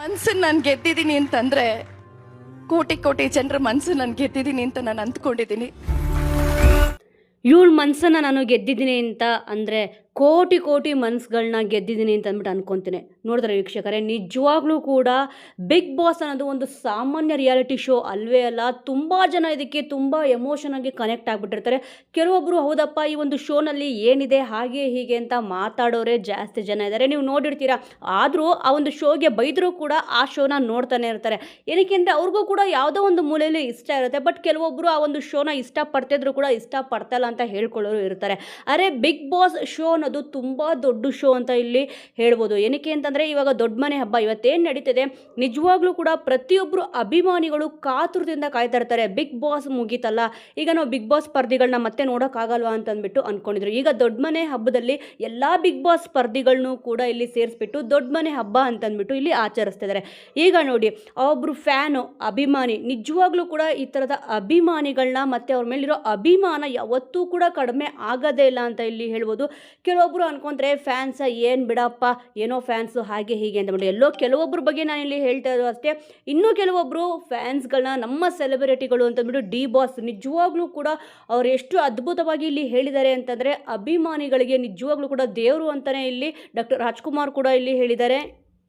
ಮನ್ಸನ್ನ ನಾನು ಗೆದ್ದಿದ್ದೀನಿ ಅಂತಂದ್ರೆ ಕೋಟಿ ಕೋಟಿ ಜನರ ಮನ್ಸು ನಾನು ಗೆದ್ದಿದ್ದೀನಿ ಅಂತ ನಾನು ಅಂದ್ಕೊಂಡಿದ್ದೀನಿ. ಇವಳ ಮನ್ಸನ್ನ ನಾನು ಗೆದ್ದಿದ್ದೀನಿ ಅಂತ ಅಂದರೆ ಕೋಟಿ ಕೋಟಿ ಮನ್ಸುಗಳನ್ನ ಗೆದ್ದಿದ್ದೀನಿ ಅಂತ ಅಂದ್ಬಿಟ್ಟು ಅನ್ಕೊತೀನಿ. ನೋಡಿದ್ರೆ ವೀಕ್ಷಕರೇ, ನಿಜವಾಗ್ಲೂ ಕೂಡ ಬಿಗ್ ಬಾಸ್ ಅನ್ನೋದು ಒಂದು ಸಾಮಾನ್ಯ ರಿಯಾಲಿಟಿ ಶೋ ಅಲ್ವೇ ಅಲ್ಲ, ತುಂಬ ಜನ ಇದಕ್ಕೆ ತುಂಬ ಎಮೋಷನ್ ಆಗಿ ಕನೆಕ್ಟ್ ಆಗಿಬಿಟ್ಟಿರ್ತಾರೆ. ಕೆಲವೊಬ್ಬರು ಹೌದಪ್ಪ, ಈ ಒಂದು ಶೋನಲ್ಲಿ ಏನಿದೆ, ಹಾಗೆ ಹೀಗೆ ಅಂತ ಮಾತಾಡೋರೇ ಜಾಸ್ತಿ ಜನ ಇದ್ದಾರೆ. ನೀವು ನೋಡಿರ್ತೀರಾ, ಆದರೂ ಆ ಒಂದು ಶೋಗೆ ಬೈದರೂ ಕೂಡ ಆ ಶೋನ ನೋಡ್ತಾನೆ ಇರ್ತಾರೆ. ಏನಕ್ಕೆ ಅಂದರೆ ಅವ್ರಿಗೂ ಕೂಡ ಯಾವುದೋ ಒಂದು ಮೂಲೆಯಲ್ಲಿ ಇಷ್ಟ ಇರುತ್ತೆ ಬಟ್ ಕೆಲವೊಬ್ಬರು ಆ ಒಂದು ಶೋನ ಇಷ್ಟಪಡ್ತಿದ್ರು ಕೂಡ ಇಷ್ಟಪಡ್ತಲ್ಲ ಅಂತ ಹೇಳ್ಕೊಳ್ಳೋರು ಇರ್ತಾರೆ. ಅರೆ ಬಿಗ್ ಬಾಸ್ ಶೋ ಅನ್ನೋದು ತುಂಬ ದೊಡ್ಡ ಶೋ ಅಂತ ಇಲ್ಲಿ ಹೇಳ್ಬೋದು. ಏನಕ್ಕೆ ಅಂತಂದರೆ ಇವಾಗ ದೊಡ್ಡ ಮನೆ ಹಬ್ಬ ಇವತ್ತೇನು ನಡೀತಿದೆ? ನಿಜವಾಗ್ಲೂ ಕೂಡ ಪ್ರತಿಯೊಬ್ಬರು ಅಭಿಮಾನಿಗಳು ಕಾತುರದಿಂದ ಕಾಯ್ತಾ ಇರ್ತಾರೆ. ಬಿಗ್ ಬಾಸ್ ಮುಗೀತಲ್ಲ. ಈಗ ನಾವು ಬಿಗ್ ಬಾಸ್ ಸ್ಪರ್ಧಿಗಳನ್ನ ಮತ್ತೆ ನೋಡೋಕ್ಕಾಗಲ್ವಾ ಅಂತ ಅಂದ್ಬಿಟ್ಟು ಅಂದ್ಕೊಂಡಿದ್ರು ಈಗ ದೊಡ್ಡ ಮನೆ ಹಬ್ಬದಲ್ಲಿ ಎಲ್ಲ ಬಿಗ್ ಬಾಸ್ ಸ್ಪರ್ಧಿಗಳನ್ನೂ ಕೂಡ ಇಲ್ಲಿ ಸೇರಿಸ್ಬಿಟ್ಟು ದೊಡ್ಡ ಮನೆ ಹಬ್ಬ ಅಂತಂದ್ಬಿಟ್ಟು ಇಲ್ಲಿ ಆಚರಿಸ್ತಿದ್ದಾರೆ. ಈಗ ನೋಡಿ ಒಬ್ಬರು ಫ್ಯಾನು, ಅಭಿಮಾನಿ, ನಿಜವಾಗ್ಲೂ ಕೂಡ ಈ ಥರದ ಅಭಿಮಾನಿಗಳನ್ನ ಮತ್ತು ಅವ್ರ ಮೇಲಿರೋ ಅಭಿಮಾನ ಯಾವತ್ತೂ ಕೂಡ ಕಡಿಮೆ ಆಗೋದೇ ಇಲ್ಲ ಅಂತ ಇಲ್ಲಿ ಹೇಳ್ಬೋದು. ಕೆಲವೊಬ್ಬರು ಅನ್ಕೊಂತಾರೆ ಫ್ಯಾನ್ಸ ಏನು ಬಿಡಪ್ಪ, ಏನೋ ಫ್ಯಾನ್ಸು ಹಾಗೆ ಹೀಗೆ ಅಂತ ಮಾಡಿ ಎಲ್ಲೋ ಕೆಲವೊಬ್ಬರ ಬಗ್ಗೆ ನಾನು ಇಲ್ಲಿ ಹೇಳ್ತಾ ಇರೋದು ಅಷ್ಟೇ. ಇನ್ನೂ ಕೆಲವೊಬ್ಬರು ಫ್ಯಾನ್ಸ್ಗಳನ್ನ ನಮ್ಮ ಸೆಲೆಬ್ರಿಟಿಗಳು ಅಂತಂದ್ಬಿಟ್ಟು ಡಿ ಬಾಸ್ ನಿಜವಾಗ್ಲೂ ಕೂಡ ಅವ್ರು ಎಷ್ಟು ಅದ್ಭುತವಾಗಿ ಇಲ್ಲಿ ಹೇಳಿದ್ದಾರೆ ಅಂತಂದರೆ ಅಭಿಮಾನಿಗಳಿಗೆ ನಿಜವಾಗ್ಲೂ ಕೂಡ ದೇವರು ಅಂತಲೇ ಇಲ್ಲಿ ಡಾಕ್ಟರ್ ರಾಜ್ಕುಮಾರ್ ಕೂಡ ಇಲ್ಲಿ ಹೇಳಿದ್ದಾರೆ.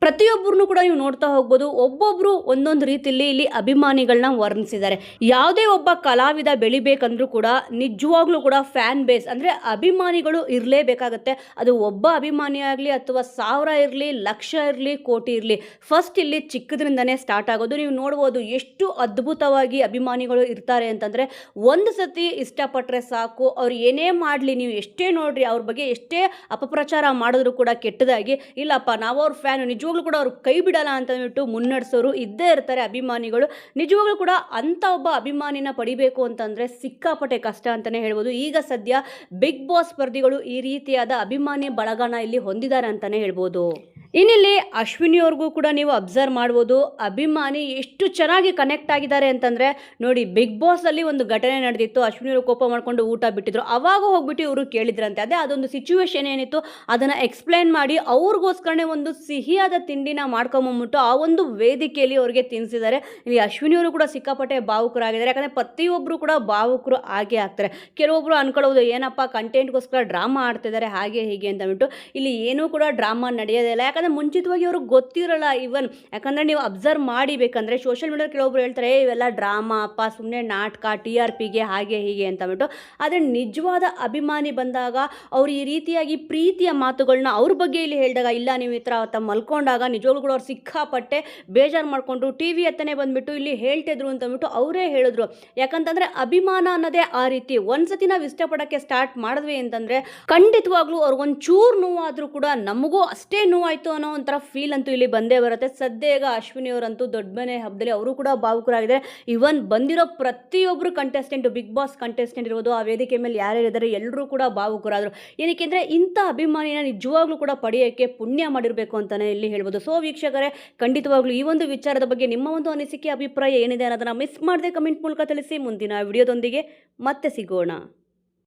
ಪ್ರತಿಯೊಬ್ಬರನ್ನು ಕೂಡ ನೀವು ನೋಡ್ತಾ ಹೋಗ್ಬೋದು. ಒಬ್ಬೊಬ್ಬರು ಒಂದೊಂದು ರೀತಿಯಲ್ಲಿ ಇಲ್ಲಿ ಅಭಿಮಾನಿಗಳನ್ನ ವರ್ಣಿಸಿದ್ದಾರೆ. ಯಾವುದೇ ಒಬ್ಬ ಕಲಾವಿದ ಬೆಳಿಬೇಕಂದ್ರೂ ಕೂಡ ನಿಜವಾಗ್ಲೂ ಕೂಡ ಫ್ಯಾನ್ ಬೇಸ್ ಅಂದರೆ ಅಭಿಮಾನಿಗಳು ಇರಲೇಬೇಕಾಗತ್ತೆ. ಅದು ಒಬ್ಬ ಅಭಿಮಾನಿ ಆಗಲಿ ಅಥವಾ ಸಾವಿರ ಇರಲಿ, ಲಕ್ಷ ಇರಲಿ, ಕೋಟಿ ಇರಲಿ ಫಸ್ಟ್ ಇಲ್ಲಿ ಚಿಕ್ಕದ್ರಿಂದನೇ ಸ್ಟಾರ್ಟ್ ಆಗೋದು. ನೀವು ನೋಡ್ಬೋದು ಎಷ್ಟು ಅದ್ಭುತವಾಗಿ ಅಭಿಮಾನಿಗಳು ಇರ್ತಾರೆ ಅಂತಂದರೆ ಒಂದು ಸತಿ ಇಷ್ಟಪಟ್ಟರೆ ಸಾಕು. ಅವ್ರು ಏನೇ ಮಾಡಲಿ, ನೀವು ಎಷ್ಟೇ ನೋಡ್ರಿ ಅವ್ರ ಬಗ್ಗೆ ಎಷ್ಟೇ ಅಪಪ್ರಚಾರ ಮಾಡಿದ್ರು ಕೂಡ ಕೆಟ್ಟದಾಗಿ, ಇಲ್ಲಪ್ಪ, ನಾವು ಅವ್ರ ಫ್ಯಾನು ನಿಜವಾಗ್ಲೂ ಕೂಡ ಅವ್ರು ಕೈ ಬಿಡಲ್ಲ ಅಂತ ಅಂದ್ಬಿಟ್ಟು ಮುನ್ನಡೆಸೋರು ಇದ್ದೇ ಇರ್ತಾರೆ ಅಭಿಮಾನಿಗಳು. ನಿಜವಾಗ್ಲೂ ಕೂಡ ಅಂಥ ಒಬ್ಬ ಅಭಿಮಾನಿನ ಪಡಿಬೇಕು ಅಂತಂದರೆ ಸಿಕ್ಕಾಪಟ್ಟೆ ಕಷ್ಟ ಅಂತಲೇ ಹೇಳ್ಬೋದು. ಈಗ ಸದ್ಯ ಬಿಗ್ ಬಾಸ್ ಸ್ಪರ್ಧಿಗಳು ಈ ರೀತಿಯಾದ ಅಭಿಮಾನಿ ಬಳಗನ ಇಲ್ಲಿ ಹೊಂದಿದ್ದಾರೆ ಅಂತಲೇ ಹೇಳ್ಬೋದು. ಇನ್ನಿಲ್ಲಿ ಅಶ್ವಿನಿ ಅವ್ರಿಗೂ ಕೂಡ ನೀವು ಅಬ್ಸರ್ವ್ ಮಾಡ್ಬೋದು. ಅಭಿಮಾನಿ ಎಷ್ಟು ಚೆನ್ನಾಗಿ ಕನೆಕ್ಟ್ ಆಗಿದ್ದಾರೆ ಅಂತಂದರೆ, ನೋಡಿ ಬಿಗ್ ಬಾಸಲ್ಲಿ ಒಂದು ಘಟನೆ ನಡೆದಿತ್ತು. ಅಶ್ವಿನಿ ಅವರು ಕೋಪ ಮಾಡಿಕೊಂಡು ಊಟ ಬಿಟ್ಟಿದ್ರು. ಅವಾಗ ಹೋಗ್ಬಿಟ್ಟು ಇವರು ಕೇಳಿದ್ರಂತೆ. ಅದೇ ಅದೊಂದು ಸಿಚುವೇಶನ್ ಏನಿತ್ತು, ಅದನ್ನು ಎಕ್ಸ್ಪ್ಲೈನ್ ಮಾಡಿ ಅವ್ರಿಗೋಸ್ಕರನೇ ಒಂದು ಸಿಹಿಯಾದ ತಿಂಡಿನ ಮಾಡ್ಕೊಂಬಂದ್ಬಿಟ್ಟು ಆ ಒಂದು ವೇದಿಕೆಯಲ್ಲಿ ಅವ್ರಿಗೆ ತಿನ್ನಿಸಿದ್ದಾರೆ ಇಲ್ಲಿ ಅಶ್ವಿನಿ ಅವರು ಕೂಡ ಸಿಕ್ಕಾಪಟ್ಟೆ ಭಾವುಕರಾಗಿದ್ದಾರೆ. ಯಾಕಂದರೆ ಪ್ರತಿಯೊಬ್ಬರು ಕೂಡ ಭಾವುಕರು ಆಗೇ ಆಗ್ತಾರೆ. ಕೆಲವೊಬ್ಬರು ಅನ್ಕೊಳ್ಳೋದು, ಏನಪ್ಪ ಕಂಟೆಂಟ್ಗೋಸ್ಕರ ಡ್ರಾಮಾ ಆಡ್ತಿದ್ದಾರೆ, ಹಾಗೆ ಹೀಗೆ ಅಂತ ಅಂದ್ಬಿಟ್ಟು. ಇಲ್ಲಿ ಏನೂ ಕೂಡ ಡ್ರಾಮಾ ನಡೆಯೋದಿಲ್ಲ ಯಾಕಂದರೆ ಮುಂಚಿತವಾಗಿ ಅವ್ರಿಗೆ ಗೊತ್ತಿರಲ್ಲ ಇವನ್ ಯಾಕಂದರೆ ನೀವು ಅಬ್ಸರ್ವ್ ಮಾಡಿಬೇಕಂದ್ರೆ ಸೋಷಿಯಲ್ ಮೀಡಿಯಾ ಕೆಲವೊಬ್ರು ಹೇಳ್ತಾರೆ "ಏ, ಇವೆಲ್ಲ ಡ್ರಾಮಾ ಅಪ್ಪ ಸುಮ್ಮನೆ ನಾಟಕ ಟಿ ಆರ್ ಪಿಗೆ ಹಾಗೆ ಹೀಗೆ ಅಂತ ಅಂದ್ಬಿಟ್ಟು. ಆದರೆ ನಿಜವಾದ ಅಭಿಮಾನಿ ಬಂದಾಗ ಅವ್ರು ಈ ರೀತಿಯಾಗಿ ಪ್ರೀತಿಯ ಮಾತುಗಳನ್ನ ಅವ್ರ ಬಗ್ಗೆ ಇಲ್ಲಿ ಹೇಳಿದಾಗ ಇಲ್ಲ ನೀವು ಈ ಥರ ಅವತ್ತ ಮಲ್ಕೊಂಡಾಗ ನಿಜವಾಗ್ಲೂ ಕೂಡ ಅವ್ರು ಸಿಕ್ಕಾಪಟ್ಟೆ ಬೇಜಾರು ಮಾಡಿಕೊಂಡು ಟಿ ವಿ ಹತ್ತನೇ ಬಂದುಬಿಟ್ಟು ಇಲ್ಲಿ ಹೇಳ್ತಿದ್ರು ಅಂತ ಅಂದ್ಬಿಟ್ಟು ಅವರೇ ಹೇಳಿದ್ರು. ಯಾಕಂತಂದರೆ ಅಭಿಮಾನ ಅನ್ನೋದೇ ಆ ರೀತಿ. ಒಂದ್ಸತಿ ನಾವು ಇಷ್ಟಪಡೋಕ್ಕೆ ಸ್ಟಾರ್ಟ್ ಮಾಡಿದ್ವಿ ಅಂತಂದರೆ ಖಂಡಿತವಾಗ್ಲೂ ಅವ್ರಿಗೊಂದು ಚೂರು ನೋವಾದರೂ ಕೂಡ ನಮಗೂ ಅಷ್ಟೇ ನೋವಾಯಿತು. ಅನ್ನೋ ಒಂಥರ ಫೀಲ್ ಅಂತೂ ಇಲ್ಲಿ ಬಂದೇ ಬರುತ್ತೆ. ಸದ್ಯ ಅಶ್ವಿನಿ ಅವರಂತೂ ದೊಡ್ಡ ಮನೆ ಹಬ್ಬದಲ್ಲಿ ಅವರು ಕೂಡ ಭಾವುಕರಾಗಿದ್ದಾರೆ. ಇವನ್ ಬಂದಿರೋ ಪ್ರತಿಯೊಬ್ಬರು ಕಂಟೆಸ್ಟೆಂಟ್ ಬಿಗ್ ಬಾಸ್ ಕಂಟೆಸ್ಟೆಂಟ್ ಇರ್ಬೋದು, ಆ ವೇದಿಕೆ ಮೇಲೆ ಯಾರ್ಯಾರಿದ್ದಾರೆ ಎಲ್ಲರೂ ಕೂಡ ಭಾವುಕರಾದರು. ಏನಕ್ಕೆ ಇಂಥ ಅಭಿಮಾನಿನ ನಿಜವಾಗ್ಲೂ ಕೂಡ ಪಡೆಯೋಕ್ಕೆ ಪುಣ್ಯ ಮಾಡಿರಬೇಕು ಅಂತಲೇ ಇಲ್ಲಿ ಹೇಳ್ಬೋದು. ಸೊ ವೀಕ್ಷಕರೇ, ಖಂಡಿತವಾಗ್ಲೂ ಈ ಒಂದು ವಿಚಾರದ ಬಗ್ಗೆ ನಿಮ್ಮ ಒಂದು ಅನಿಸಿಕೆ, ಅಭಿಪ್ರಾಯ ಏನಿದೆ ಅನ್ನೋದನ್ನು ಮಿಸ್ ಮಾಡದೆ ಕಮೆಂಟ್ ಮೂಲಕ ತಿಳಿಸಿ. ಮುಂದಿನ ವಿಡಿಯೋದೊಂದಿಗೆ ಮತ್ತೆ ಸಿಗೋಣ.